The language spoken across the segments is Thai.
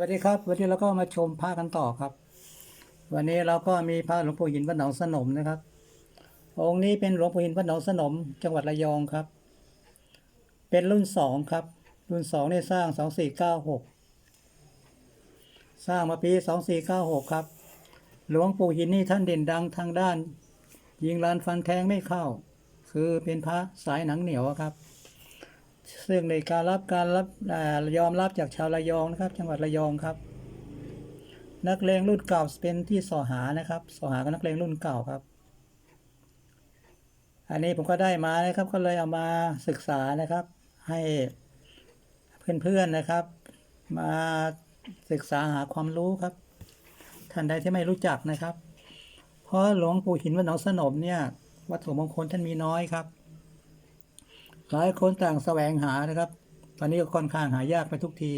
วัสดีครับ วันนี้เราก็มาชมพระกันต่อครับ วันนี้เราก็มีพระหลวงปู่หินวัดหนองสนมนะครับ องค์นี้เป็นหลวงปู่หินวัดหนองสนม จังหวัดระยองครับ เป็นรุ่นสองครับ รุ่นสองนี่สร้างสองสี่เก้าหกสร้างมาปีสองสี่เก้าหกครับ หลวงปู่หินนี่ท่านเด่นดังทางด้าน ยิงลานฟันแทงไม่เข้า คือเป็นพระสายหนังเหนียวครับ ซึ่งในการรับการรับอยอมรับจากชาวระยองนะครับ จังหวัดระยองครับ นักเลงรุ่นเก่าเป็นที่สอหานะครับสอหาก็นักเลงรุ่นเก่าครับ อันนี้ผมก็ได้มานะครับ ก็เลยเอามาศึกษานะครับ ให้เพื่อนๆนะครับ มาศึกษาหาความรู้ครับ ท่านใดที่ไม่รู้จักนะครับ เพราะหลวงปู่หินวัดหนองสนมเนี่ยวัตถุมงคลท่านมีน้อยครับ หลายคนต่างแสวงหานะครับ ตอนนี้ก็ค่อนข้างหายากไปทุกที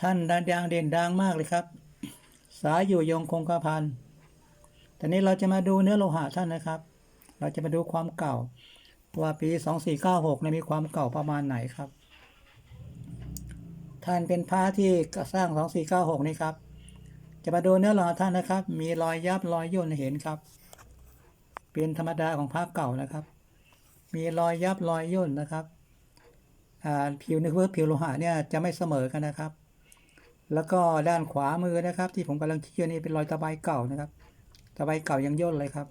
ท่านดังดังเด่นดังมากเลยครับ สายอยู่ยงคงกระพันแต่นี้เราจะมาดูเนื้อโลหะท่านนะครับ เราจะมาดูความเก่าว่าปี 2496เนี่ยมีความเก่าประมาณไหนครับ ท่านเป็นพระที่สร้าง 2496 นี่ครับ จะมาดูเนื้อโลหะท่านนะครับ มีรอยยับรอยย่นเห็นครับ เป็นธรรมดาของพระเก่านะครับ มีรอยยับรอยย่นนะครับผิวเนื้อผิวโลหะเนี่ยจะไม่เสมอกันนะครับ แล้วก็ด้านขวามือนะครับ ที่ผมกำลังชี้อยู่นี่เป็นรอยตะไบเก่านะครับ ตะไบเก่ายังย่นเลยครับ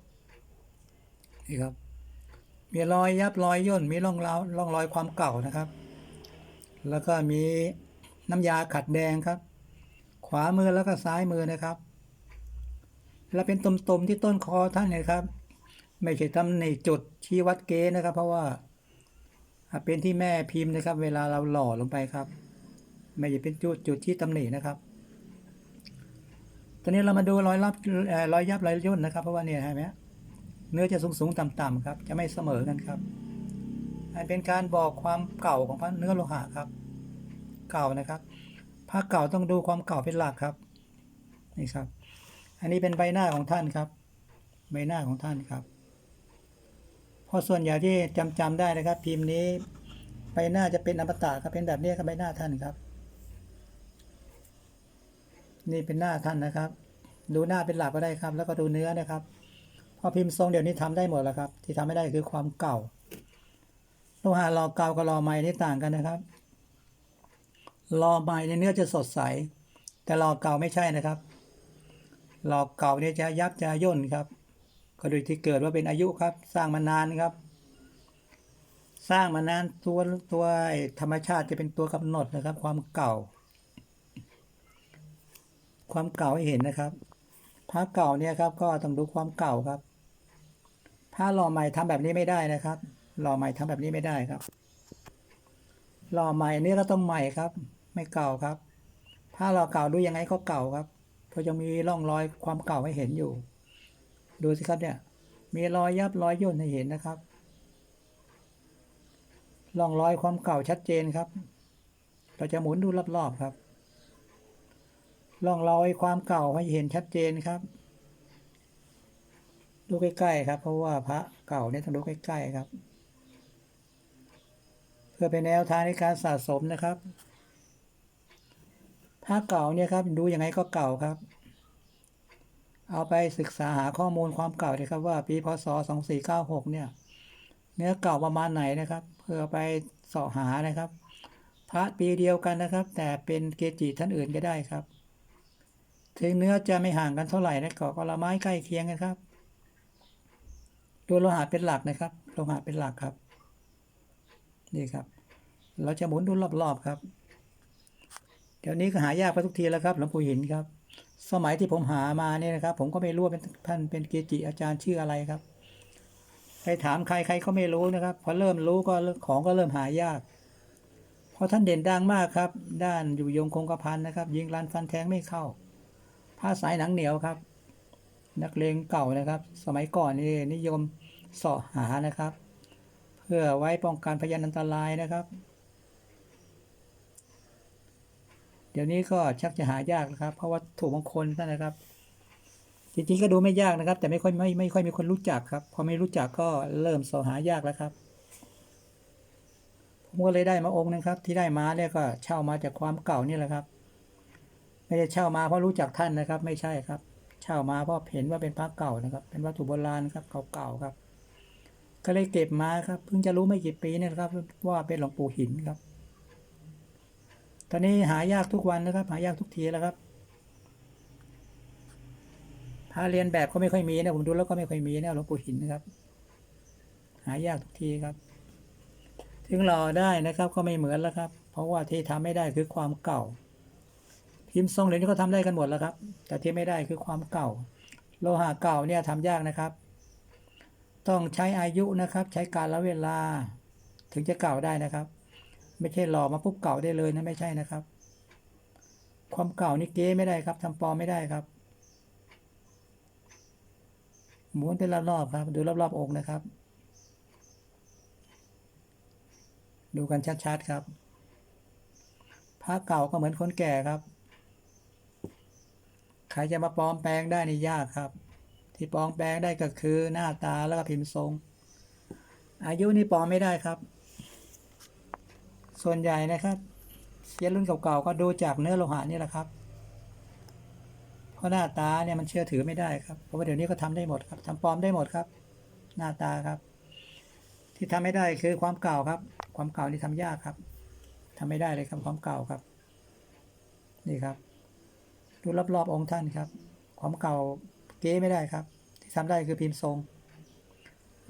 นี่ครับ มีรอยยับรอยย่น มีร่องราวร่องรอยความเก่านะครับ แล้วก็มีน้ำยาขัดแดงครับ ขวามือแล้วก็ซ้ายมือนะครับ แล้วเป็นตุ่มๆที่ต้นคอท่านเนยครับ ไม่ใช่ตำหนิจุดชี้วัดเกณฑ์นะครับ เพราะว่าเป็นที่แม่พิมพ์นะครับ เวลาเราหล่อลงไปครับ ไม่ใช่เป็นจุดจุดที่ตำหนินะครับ ตอนนี้เรามาดูรอยรับรอยยับรอยย่นนะครับ เพราะว่าเนี่ยเห็นไหมเนื้อจะสูงสูงต่ำต่ำๆครับ จะไม่เสมอกันครับอันเป็นการบอกความเก่าของพระเนื้อโลหะครับ เก่านะครับพระเก่าต้องดูความเก่าเป็นหลักครับนี่ครับ อันนี้เป็นใบหน้าของท่านครับ ใบหน้าของท่านครับ พราะส่วนใหญ่ที่จำจำได้นะครับ พิมพ์นี้ใบหน้าจะเป็นอมตะครับเป็นแบบนี้ครับใบหน้าท่านครับ นี่เป็นหน้าท่านนะครับ ดูหน้าเป็นหลักก็ได้ครับ แล้วก็ดูเนื้อนะครับ พอพิมพ์ทรงเดี๋ยวนี้ทำได้หมดแล้วครับ ที่ทำไม่ได้คือความเก่าโลหะรอเก่ากับรอใหม่นี่ต่างกันนะครับรอใหม่ในเนื้อจะสดใส แต่รอเก่าไม่ใช่นะครับรอเก่าเนี่ยจะยับจะย่นครับ ก็โดยที่เกิดว่าเป็นอายุครับ สร้างมานานครับ สร้างมานานตัวตัวธรรมชาติจะเป็นตัวกำหนดนะครับ ความเก่า ความเก่าให้เห็นนะครับผ้าเก่าเนี่ยครับ ก็ต้องดูความเก่าครับผ้าหล่อใหม่ทำแบบนี้ไม่ได้นะครับหล่อใหม่ทำแบบนี้ไม่ได้ครับหล่อใหม่นี่ก็ต้องใหม่ครับ ไม่เก่าครับผ้าหล่อเก่าดูยังไงก็เก่าครับเพราะยังมีร่องรอยความเก่าให้เห็นอยู่ ดูสิครับเนี่ย มีรอยยับรอยย่นให้เห็นนะครับร่องรอยความเก่าชัดเจนครับ เราจะหมุนดูรอบๆครับร่องรอยความเก่าให้เห็นชัดเจนครับ ดูใกล้ๆครับ เพราะว่าพระเก่าเนี่ยต้องดูใกล้ๆครับ เพื่อเป็นแนวทางในการสะสมนะครับ พระเก่าเนี่ยครับ ดูยังไงก็เก่าครับ เอาไปศึกษาหาข้อมูลความเก่าเลยครับว่าปีพศ 2496 เนี่ย เนื้อเก่าประมาณไหนนะครับ เพื่อไปสาะหานะครับ พระปีเดียวกันนะครับ แต่เป็นเกจิท่านอื่นก็ได้ครับ ถึงเนื้อจะไม่ห่างกันเท่าไหร่นะก็กละไม้ใกล้เคียงกันครับตัวโลหะเป็นหลักนะครับโลหะเป็นหลักครับ นี่ครับ เราจะหมุนดูรอบๆครับ เดี๋ยวนี้ก็หายากไปทุกทีแล้วครับหลวงปู่หินครับ สมัยที่ผมหามาเนี่ยนะครับ ผมก็ไม่รู้ว่าเป็นท่านเป็นเกจิอาจารย์ชื่ออะไรครับใครถามใครใครก็ไม่รู้นะครับ พอเริ่มรู้ก็ของก็เริ่มหายาก เพราะท่านเด่นดังมากครับ ด้านอยู่ยงคงกระพันนะครับ ยิงลันฟันแทงไม่เข้าผ้าสายหนังเหนียวครับ นักเลงเก่านะครับ สมัยก่อนนี่นิยมเสาะหานะครับ เพื่อไว้ป้องกันพยานอันตรายนะครับ เดี๋ยวนี้ก็ชักจะหายากนะครับ เพราะว่าถูกมงคลท่านนะครับ จริงๆก็ดูไม่ยากนะครับ แต่ไม่ค่อยไม่ไม่ค่อยมีคนรู้จักครับพอไม่รู้จักก็เริ่มเสาะหายากแล้วครับ ผมก็เลยได้มาองค์หนึงครับ ที่ได้มาเนี่ยก็เช่ามาจากความเก่านี่แหละครับ ไม่ได้เช่ามาเพราะรู้จักท่านนะครับ ไม่ใช่ครับ เช่ามาเพราะเห็นว่าเป็นพระเก่านะครับ เป็นวัตถุโบราณครับเก่าๆครับ ก็เลยเก็บมาครับ เพิ่งจะรู้ไม่กี่ปีเนี่ยครับ ว่าเป็นหลวงปู่หินครับ ตอนนี้หายากทุกวันนะครับ หายากทุกทีแล้วครับพระเรียนแบบก็ไม่ค่อยมีนะผมดูแล้วก็ไม่ค่อยมีนะหลวงปู่หินนะครับ หายากทุกทีครับ ถึงรอได้นะครับก็ไม่เหมือนแล้วครับ เพราะว่าที่ทำไม่ได้คือความเก่า พิมพ์ทรงเหรียญก็ทำได้กันหมดแล้วครับ แต่ที่ไม่ได้คือความเก่า โลหะเก่าเนี่ยทำยากนะครับ ต้องใช้อายุนะครับ ใช้การละเวลา ถึงจะเก่าได้นะครับ ไม่ใช่หล่อมาปุ๊บเก่าได้เลยนะไม่ใช่นะครับ ความเก่านี่เก๊ไม่ได้ครับทำปลอมไม่ได้ครับหมุนเป็นรอบๆครับ ดูรอบๆองค์นะครับ ดูกันชัดๆครับพระเก่าก็เหมือนคนแก่ครับ ใครจะมาปลอมแปลงได้นี่ยากครับ ที่ปลอมแปลงได้ก็คือหน้าตาแล้วก็พิมพ์ทรง อายุนี่ปลอมไม่ได้ครับ ส่วนใหญ่นะครับเซียนรุ่นเก่าๆก็ดูจากเนื้อโลหะนี่แหละครับ เพราะหน้าตาเนี่ยมันเชื่อถือไม่ได้ครับ เพราะว่าเดี๋ยวนี้ก็ทำได้หมดครับทำปลอมได้หมดครับ หน้าตาครับ ที่ทำไม่ได้คือความเก่าครับ ความเก่านี่ทำยากครับทำไม่ได้เลยครับความเก่าครับ นี่ครับ ดูรอบๆองค์ท่านครับ ความเก่าเก๊ไม่ได้ครับ ที่ทำได้คือพิมพ์ทรง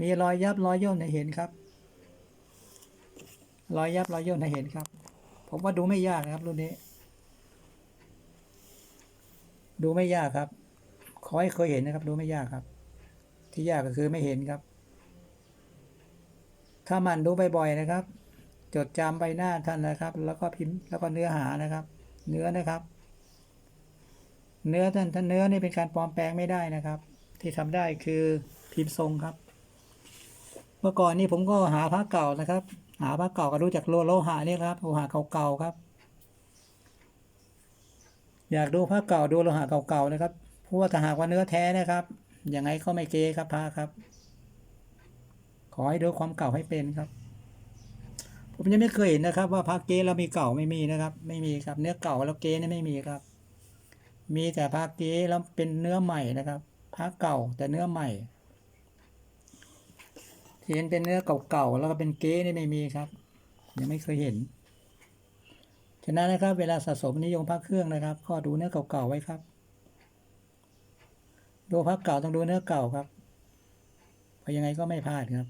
มีรอยยับรอยย่นให้เห็นครับ รอยยับรอยย่นให้เห็นครับ ผมว่าดูไม่ยากนะครับรุ่นนี้ ดูไม่ยากครับ ขอให้เคยเห็นนะครับ ดูไม่ยากครับ ที่ยากก็คือไม่เห็นครับ ถ้ามันดูบ่อยๆนะครับ จดจำใบหน้าท่านนะครับ แล้วก็พิมพ์แล้วก็เนื้อหานะครับ เนื้อนะครับ เนื้อท่านท่านเนื้อนี่เป็นการปลอมแปลงไม่ได้นะครับ ที่ทำได้คือพิมพ์ทรงครับ เมื่อก่อนนี้ผมก็หาพระเก่านะครับ หาพระเก่าก็รู้จากโลโลหะนี่ครับโลหะเก่าๆครับ อยากดูพระเก่าดูโลหะเก่าๆนะครับเพราะว่าถ้าหากว่าเนื้อแท้นะครับยังไงก็ไม่เกครับพระครับ ขอให้ดูความเก่าให้เป็นครับ ผมยังไม่เคยเห็นนะครับ ว่าพระเกแล้วมีเก่าไม่มีนะครับ ไม่มีครับ เนื้อเก่าแล้วเกนี่ไม่มีครับ มีแต่พระเกแล้วเป็นเนื้อใหม่นะครับพระเก่าแต่เนื้อใหม่ เห็นเป็นเนื้อเก่าๆแล้วก็เป็นเก๊นี่ไม่มีครับ ยังไม่เคยเห็น ฉะนั้นนะครับ เวลาสะสมนิยมพระเครื่องนะครับ ก็ดูเนื้อเก่าๆไว้ครับ ดูพระเก่าต้องดูเนื้อเก่าครับเพราะยังไงก็ไม่พลาดครับ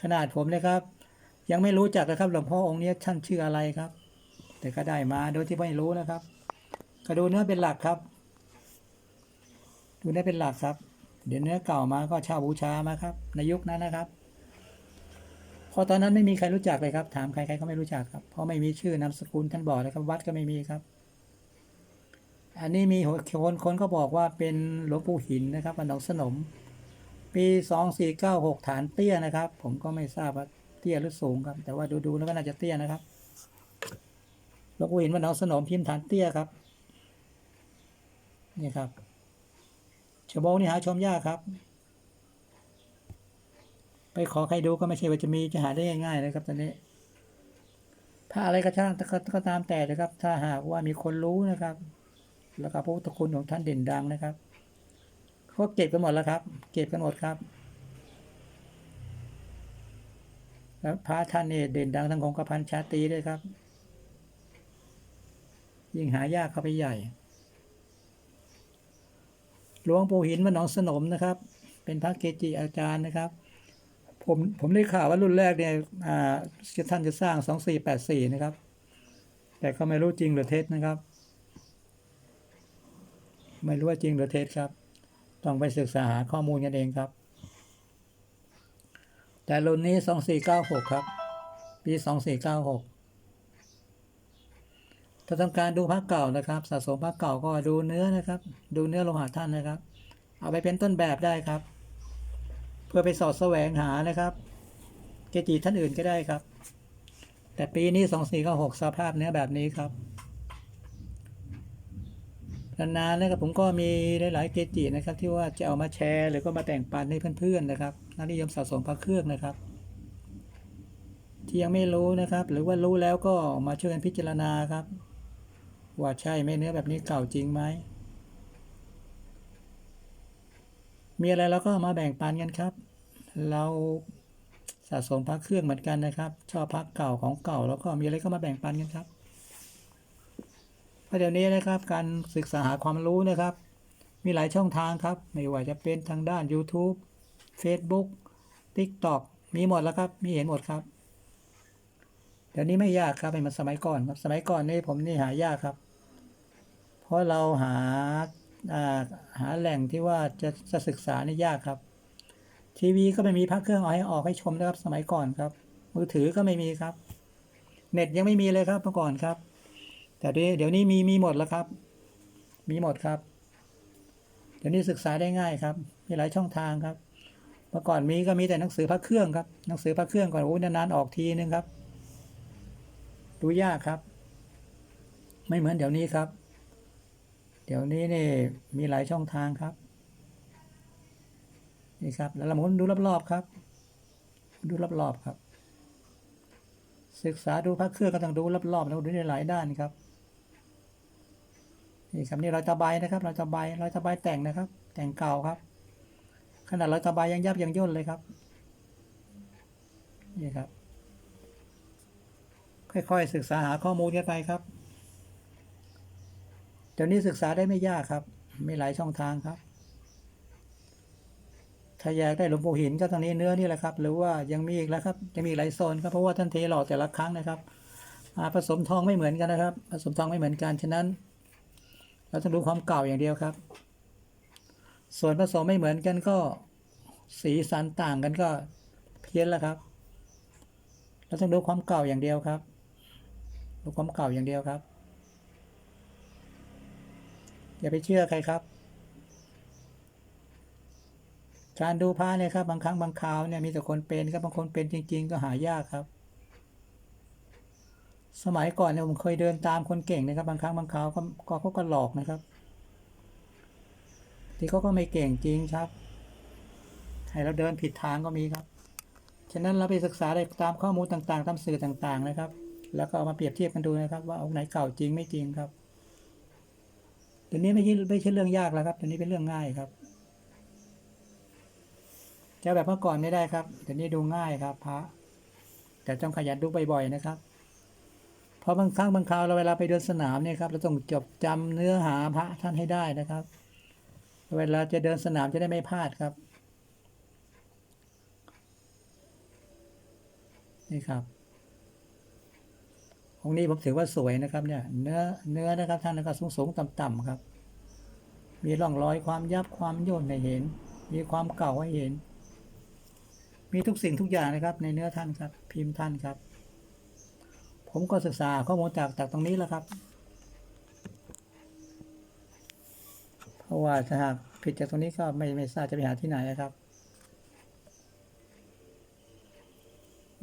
ขนาดผมนะครับ ยังไม่รู้จักนะครับ หลวงพ่อองค์นี้ท่านชื่ออะไรครับ แต่ก็ได้มาโดยที่ไม่รู้นะครับ ก็ดูเนื้อเป็นหลักครับ ดูเนื้อเป็นหลักครับ เดี๋ยวเนื้อเก่ามาก็เช่าบูชามาครับ ในยุคนั้นนะครับพราะตอนนั้นไม่มีใครรู้จักเลยครับ ถามใครใครก็ไม่รู้จักครับ เพราะไม่มีชื่อนามสกุลท่านบอกเลยครับวัดก็ไม่มีครับ อันนี้มีคนคนก็บอกว่าเป็นหลวงปู่หินนะครับวันหนองสนม ปีสองสี่เก้าหกฐานเตี้ยนะครับ ผมก็ไม่ทราบว่าเตี้ยหรือสูงครับ แต่ว่าดูๆแล้วก็น่าจะเตี้ยนะครับหลวงปู่หินวันหนองสนมพิมพ์ฐานเตี้ยครับ นี่ครับ ชั่วโมงนี้หาชมยากครับ ไปขอใครดูก็ไม่ใช่ว่าจะมีจะหาได้ง่ายๆเลยครับตอนนี้ถ้าอะไรก็ช่างก็ตามแต่นะครับ ถ้าหากว่ามีคนรู้นะครับ แล้วก็พระพุทธคุณของท่านเด่นดังนะครับเขาเก็บกันหมดแล้วครับ เก็บกันหมดครับแล้วพระท่านนี่เด่นดังทั้งของกระพันชาตีด้วยครับ ยิ่งหายากเข้าไปใหญ่ หลวงปู่หินวัดหนองสนมนะครับ เป็นพระเกจิอาจารย์นะครับ ผมผมได้ข่าวว่ารุ่นแรกเนี่ยอ่าท่านจะสร้างสองสี่แปดสี่นะครับ แต่ก็ไม่รู้จริงหรือเท็จนะครับ ไม่รู้ว่าจริงหรือเท็จครับ ต้องไปศึกษาหาข้อมูลกันเองครับ แต่รุ่นนี้สองสี่เก้าหกครับ ปีสองสี่เก้าหก ถ้าต้องการดูพระเก่านะครับ สะสมพระเก่าก็ดูเนื้อนะครับ ดูเนื้อโลหะท่านนะครับ เอาไปเป็นต้นแบบได้ครับ เพื่อไปสอดแสวงหานะครับ เกจิท่านอื่นก็ได้ครับ แต่ปีนี้สองสี่ก็หกสภาพเนื้อแบบนี้ครับนานๆนะครับผมก็มีหลายๆเกจินะครับ ที่ว่าจะเอามาแชร์ หรือก็มาแต่งปันให้เพื่อนๆนะครับนักนิยมสะสมพระเครื่องนะครับ ที่ยังไม่รู้นะครับ หรือว่ารู้แล้วก็มาช่วยกันพิจารณาครับ ว่าใช่ไหมเนื้อแบบนี้เก่าจริงไหม มีอะไรเราก็มาแบ่งปันกันครับ เราสะสมพักเครื่องเหมือนกันนะครับ ชอบพักเก่าของเก่าแล้วก็มีอะไรก็มาแบ่งปันกันครับเพราะเดี๋ยวนี้นะครับ การศึกษาหาความรู้นะครับ มีหลายช่องทางครับ ไม่ว่าจะเป็นทางด้าน YouTube Facebook TikTok มีหมดแล้วครับ มีเห็นหมดครับเดี๋ยวนี้ไม่ยากครับไม่เหมือนสมัยก่อนครับ สมัยก่อนนี่ผมนี่หายากครับ ราะเราหาหาแหล่งที่ว่าจะจะศึกษานี่ยากครับ ทีวีก็ไม่มีพักเครื่องเอาให้ออกให้ชมนะครับสมัยก่อนครับ มือถือก็ไม่มีครับ เน็ตยังไม่มีเลยครับเมื่อก่อนครับ แต่เดี๋ยวนี้มีมีหมดแล้วครับ มีหมดครับ เดี๋ยวนี้ศึกษาได้ง่ายครับ มีหลายช่องทางครับ เมื่อก่อนมีก็มีแต่หนังสือพระเครื่องครับหนังสือพระเครื่องก่อนโอ้ยนานๆออกทีนึงครับดูยากครับ ไม่เหมือนเดี๋ยวนี้ครับ เดี๋ยวนี้นี่มีหลายช่องทางครับ นี่ครับ แล้วเราหมุนดูรอบๆครับ ดูรอบๆครับ ศึกษาดูพระเครื่องก็ต้องดูรอบๆแล้วดูในหลายด้านครับ นี่ครับนี่รอยตะไบนะครับรอยตะไบรอยตะไบแต่งนะครับ แต่งเก่าครับ ขนาดรอยตะไบยังยับยังย่นเลยครับ นี่ครับ ค่อยๆศึกษาหาข้อมูลกันไปครับ เดี๋ยวนี้ศึกษาได้ไม่ยากครับ มีหลายช่องทางครับ ถ้าอยากได้หลวงปู่หินก็ตรงนี้เนื้อนี่แหละครับ หรือว่ายังมีอีกแล้วครับยังมีหลายโซนครับเพราะว่าท่านเทหล่อแต่ละครั้งนะครับผสมทองไม่เหมือนกันนะครับ ผสมทองไม่เหมือนกันฉะนั้น เราต้องดูความเก่าอย่างเดียวครับ ส่วนผสมไม่เหมือนกันก็สีสันต่างกันก็เพี้ยนแล้วครับ เราต้องดูความเก่าอย่างเดียวครับดูความเก่าอย่างเดียวครับ อย่าไปเชื่อใครครับ การดูพระเนี่ยครับบางครั้งบางคราวเนี่ยมีแต่คนเป็นครับบางคนเป็นจริง ๆ ก็หายากครับ สมัยก่อนเนี่ยผมเคยเดินตามคนเก่งนะครับ บางครั้งบางคราวก็เขาก็หลอกนะครับ ที่เขาก็ไม่เก่งจริงครับให้เราเดินผิดทางก็มีครับฉะนั้นเราไปศึกษาได้ตามข้อมูลต่างๆ ตามสื่อต่างๆนะครับ แล้วก็เอามาเปรียบเทียบกันดูนะครับ ว่าองค์ไหนเก่าจริงไม่จริงครับ เดี๋ยวนี้ไม่ใช่ไม่ใช่เรื่องยากแล้วครับเดี๋ยวนี้เป็นเรื่องง่ายครับจะแบบเมื่อก่อนไม่ได้ครับเดี๋ยวนี้ดูง่ายครับพระแต่ต้องขยันดูบ่อยๆนะครับ เพราะบางครั้งบางคราวเราเวลาไปเดินสนามเนี่ยครับเราต้องจดจำเนื้อหาพระท่านให้ได้นะครับ เวลาจะเดินสนามจะได้ไม่พลาดครับ นี่ครับ องค์นี้ผมถือว่าสวยนะครับเนี่ยเนื้อเนื้อนะครับท่านนะครับสูงสูงต่ำต่ำๆครับ มีร่องรอยความยับความย่นให้เห็น มีความเก่าให้เห็น มีทุกสิ่งทุกอย่างนะครับ ในเนื้อท่านครับ พิมพ์ท่านครับ ผมก็ศึกษาข้อมูลจากจากตรงนี้แหละครับเพราะว่าถ้าหากผิดจากตรงนี้ก็ไม่ไม่ทราบจะไปหาที่ไหนนะครับ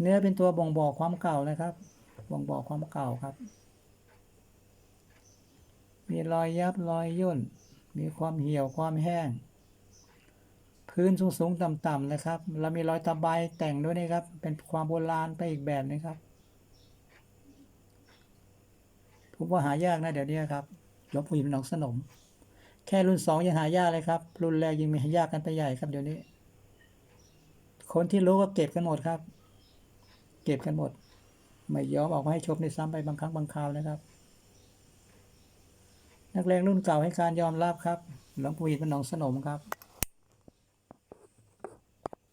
เนื้อเป็นตัวบ่งบอกความเก่านะครับ บ่งบอกความเก่าครับ มีรอยยับรอยย่น มีความเหี่ยวความแห้ง พื้นสูงสูงๆต่ำนะครับแล้วมีรอยตะไบแต่งด้วยนะครับ เป็นความโบราณไปอีกแบบนึงครับผมว่าหายากนะเดี๋ยวนี้ครับหลวงปู่หินหนองสนม แค่รุ่นสองยังหายากเลยครับ รุ่นแรกยังมีหายากกันไปใหญ่ครับเดี๋ยวนี้ คนที่รู้ก็เก็บกันหมดครับ เก็บกันหมด ไม่ยอมออกมาให้ชมในซ้ำไปบางครั้งบางคราวนะครับ นักเลงรุ่นเก่าให้การยอมรับครับ หลวงปู่หินเป็นหนองสนมครับ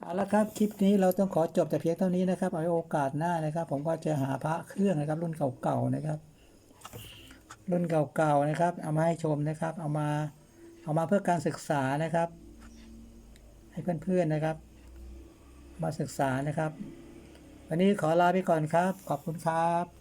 เอาละครับ คลิปนี้เราต้องขอจบแต่เพียงเท่านี้นะครับ เอาไว้โอกาสหน้านะครับ ผมก็จะหาพระเครื่องนะครับ รุ่นเก่าๆนะครับ รุ่นเก่าๆนะครับ เอามาให้ชมนะครับ เอามา เอามาเพื่อการศึกษานะครับ ให้เพื่อนๆนะครับ มาศึกษานะครับ วันนี้ขอลาไปก่อนครับ ขอบคุณครับ